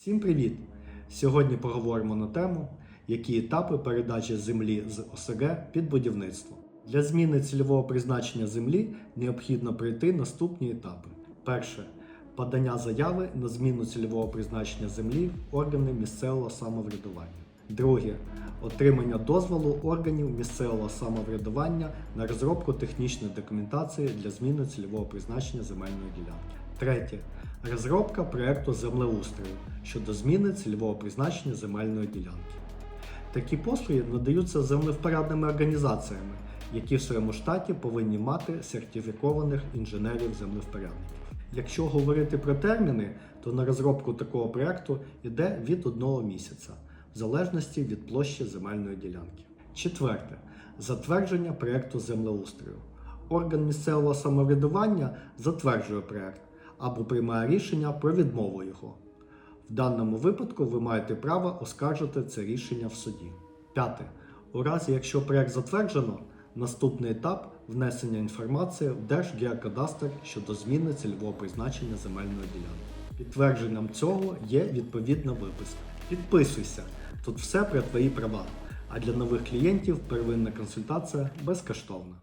Всім привіт! Сьогодні поговоримо на тему, які етапи передачі землі з ОСГ під будівництво. Для зміни цільового призначення землі необхідно пройти наступні етапи. Перше подання заяви на зміну цільового призначення землі в органи місцевого самоврядування. Друге отримання дозволу органів місцевого самоврядування на розробку технічної документації для зміни цільового призначення земельної ділянки. Третє розробка проекту землеустрою щодо зміни цільового призначення земельної ділянки. Такі послуги надаються землевпорядними організаціями, які в своєму штаті повинні мати сертифікованих інженерів-землевпорядників. Якщо говорити про терміни, то на розробку такого проекту йде від одного місяця, в залежності від площі земельної ділянки. Четверте затвердження проекту землеустрою. Орган місцевого самоврядування затверджує проект або приймає рішення про відмову його. В даному випадку ви маєте право оскаржити це рішення в суді. П'яте. У разі, якщо проект затверджено, наступний етап внесення інформації в Держгеокадастр щодо зміни цільового призначення земельної ділянки. Підтвердженням цього є відповідна виписка. Підписуйся, тут все про твої права. А для нових клієнтів первинна консультація безкоштовна.